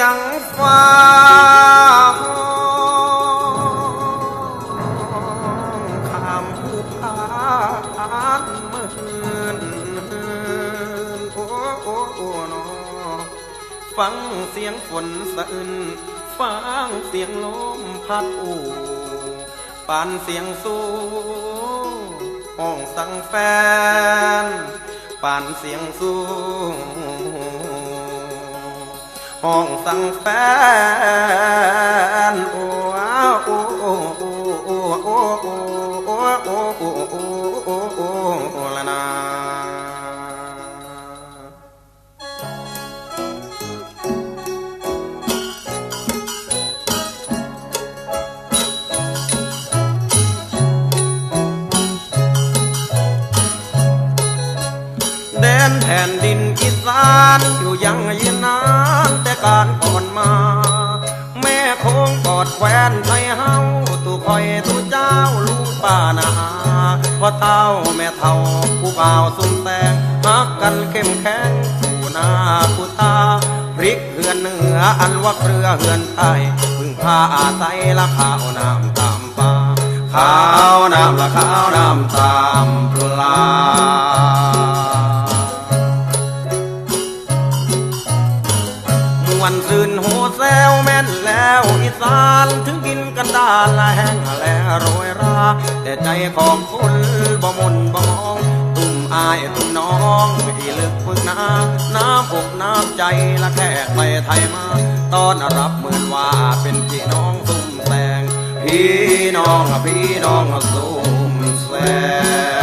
ยงฟ้าข้ามผู้พานมื่นโอ้โอ้โอ้นอฟังเสียงฝนสะอื้นฟังเสียงลมพัดอูปานเสียงสู้ห้องสังแฟนปานเสียงสู้ ห้องสั่งแฟนโอ้โอ้โอ้โอ้โอ้โอ้โอ้โอ้โอ้โอ้โอ้โอ้โอ้ละนาแดนแผ่นดินอีสานอยู่ยังยื แควนไทยเฮาตูคอยตูเจ้าลุงป้านาพ่อเต้าแม่เท่าผู้บ่าวสุ่มแตงฮักกันเข้มแข็งผู้นาผู้ตาพริกเหือนเหนืออันว่าเครือเหือนไทยพึ่งพาอาศัยละข้าวน้ำตามป่าข้าวน้ำละข้าวน้ำตา วนซื่นโหแซวแม่นแล้วอีสานถึงกินกันดานละแห้งและโรยรา แต่ใจของคนบ่มนบ่มองตุ่มอายตุ่มน้องอีลึกพึกนาน้ำอกน้ำใจละแขกไปไทยมาต้อนรับเหมือนว่าเป็นพี่น้องสุ่มแสงพี่น้องพี่น้องอะสุ่มแสง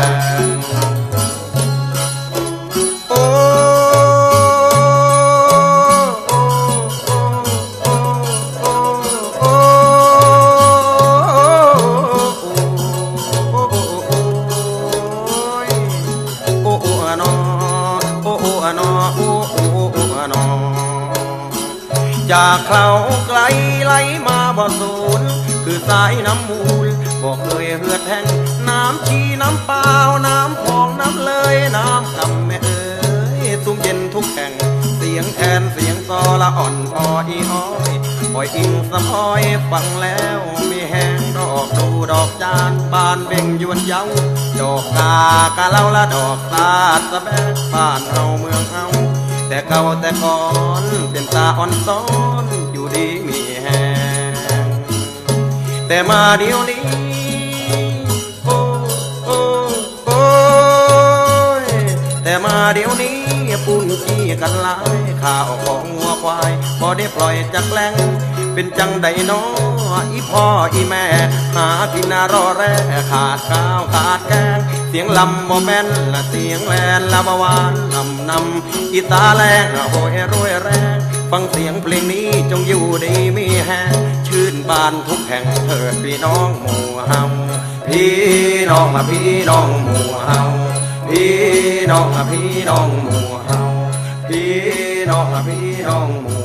โอ้ออนอโอ้อ้ออนอจากเขาไกลไหลมาบ่สูนคือสายน้ำมูล บอกเลยเหือดแห้งน้ำชีน้ำเปล่าน้ำพองน้ำเลยน้ำกำแม่เอ้ยตุ้มเย็นทุกแห่ง เสียงแทนเสียงซอละอ่อนพออีอ้อย ปล่อยอิงสะพอยฟังแล้วมีแหงดอกดูดอกจานบานเบ่งยวนเย้าดอกกากะเล่าละดอกตาสะแบกบ้านเฮาเมืองเฮาแต่เก่าแต่ก่อนเป็นตาอ่อนซ้อนอยู่ดีมีแหงแต่มาเดี๋ยวนี้ มาเดี๋ยวนี้ปุ่นขี้กันหลายข่าวของวัวควายพอได้ปล่อยจากแหลงเป็นจังใดน้ออีพ่ออีแม่ หากินนารอแร่ขาดข้าวขาดแกง เสียงลำบ่แม่นละเสียงแลนละบวานนำนำอีตาแรงโหยรวยแรงฟังเสียงเพลงนี้จงอยู่ดีมีแฮงชื่นบานทุกแห่งเถิดพี่น้องหมู่เฮาพี่น้องมาพี่น้องหมู่เฮา พี่น้องพี่น้องหมู่เฮาพี่น้องพี่น้องหมู่